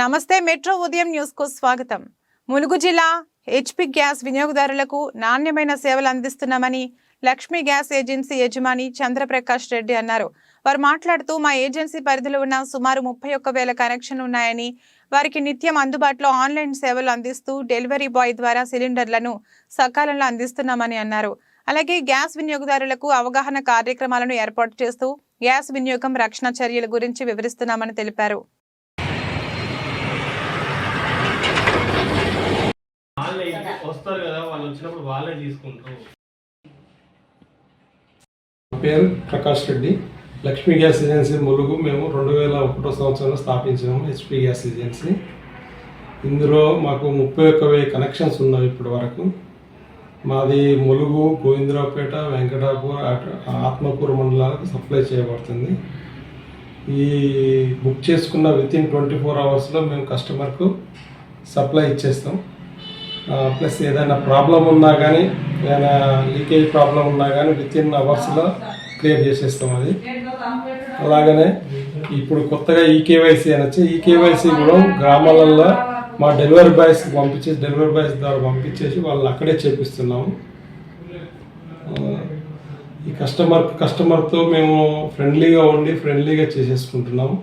నమస్తే మెట్రో ఉదయం న్యూస్కు స్వాగతం. ములుగు జిల్లా హెచ్పి గ్యాస్ వినియోగదారులకు నాణ్యమైన సేవలు అందిస్తున్నామని లక్ష్మీ గ్యాస్ ఏజెన్సీ యజమాని చంద్రప్రకాష్ రెడ్డి అన్నారు. వారు మాట్లాడుతూ మా ఏజెన్సీ పరిధిలో ఉన్న సుమారు ముప్పై ఒక్క వేల కనెక్షన్లు ఉన్నాయని వారికి నిత్యం అందుబాటులో ఆన్లైన్ సేవలు అందిస్తూ డెలివరీ బాయ్ ద్వారా సిలిండర్లను సకాలంలో అందిస్తున్నామని అన్నారు. అలాగే గ్యాస్ వినియోగదారులకు అవగాహన కార్యక్రమాలను ఏర్పాటు చేస్తూ గ్యాస్ వినియోగం రక్షణ చర్యల గురించి వివరిస్తున్నామని తెలిపారు వాళ్ళే ఇంటికి వస్తారు కదా వాళ్ళు వచ్చినప్పుడు వాళ్ళే తీసుకుంటారు. పేరు Prakash Reddy. Lakshmi gas agency Mulugu. మేము రెండు వేల ఒకటో సంవత్సరంలో స్థాపించాము హెచ్పి గ్యాస్ ఏజెన్సీ. ఇందులో మాకు ముప్పై ఒక్క వెయ్యి కనెక్షన్స్ ఉన్నాయి ఇప్పటి వరకు. మాది ములుగు గోవిందరావుపేట వెంకటాపూర్ ఆత్మకూరు మండలాలకు సప్లై చేయబడుతుంది. ఈ బుక్ చేసుకున్న విత్ ఇన్ ట్వంటీ ఫోర్ అవర్స్లో మేము కస్టమర్కు సప్లై ఇచ్చేస్తాం. ప్లస్ ఏదైనా ప్రాబ్లం ఉన్నా కానీ ఏదైనా లీకేజ్ ప్రాబ్లం ఉన్నా కానీ విత్ ఇన్ అవర్స్లో క్లియర్ చేసేస్తాం అది. అలాగనే ఇప్పుడు కొత్తగా ఈకేవైసీ అని వచ్చి ఈకేవైసీ కూడా గ్రామాలలో మా డెలివరీ బాయ్స్ పంపించేసి డెలివరీ బాయ్స్ ద్వారా పంపించేసి వాళ్ళని అక్కడే చేపిస్తున్నాము ఈ కస్టమర్ కస్టమర్తో మేము ఫ్రెండ్లీగా ఉండి ఫ్రెండ్లీగా చేసేసుకుంటున్నాము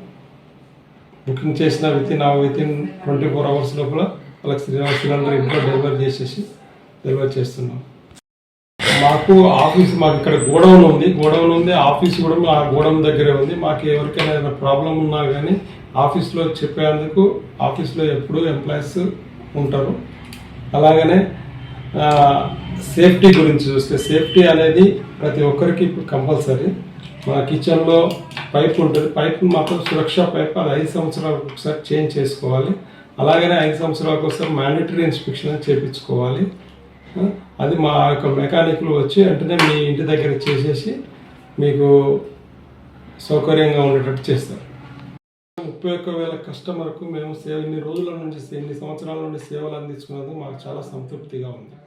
బుకింగ్ చేసిన within within twenty four hours లోపల వాళ్ళకి సిలిండర్ ఇంట్లో డెలివరీ చేసేసి డెలివరీ చేస్తున్నాం. మాకు ఆఫీస్ మాకు ఇక్కడ గోడౌన్ ఉంది. గోడౌన్ ఉంది ఆఫీస్ కూడా మా గోడౌన్ దగ్గరే ఉంది. మాకు ఎవరికైనా ఏదైనా ప్రాబ్లం ఉన్నా కానీ ఆఫీస్లో చెప్పేందుకు ఆఫీస్లో ఎప్పుడూ ఎంప్లాయీస్ ఉంటారు. అలాగనే సేఫ్టీ గురించి చూస్తే సేఫ్టీ అనేది ప్రతి ఒక్కరికి ఇప్పుడు కంపల్సరీ. మన కిచెన్లో పైప్ ఉంటుంది. పైప్ మాత్రం సురక్ష పైప్ అది ఐదు సంవత్సరాలకు ఒకసారి చేంజ్ చేసుకోవాలి. అలాగనే ఐదు సంవత్సరాల కోసం మ్యాండేటరీ ఇన్స్పెక్షన్ చేయించుకోవాలి అది మా యొక్క మెకానిక్లు వచ్చి వెంటనే మీ ఇంటి దగ్గర చేసేసి మీకు సౌకర్యంగా ఉండేటట్టు చేస్తారు. ముప్పై ఒక్క వేల కస్టమర్కు మేము సేవ ఇన్ని రోజుల నుంచి ఇన్ని సంవత్సరాల నుండి సేవలు అందించుకున్నందుకు మాకు చాలా సంతృప్తిగా ఉంది.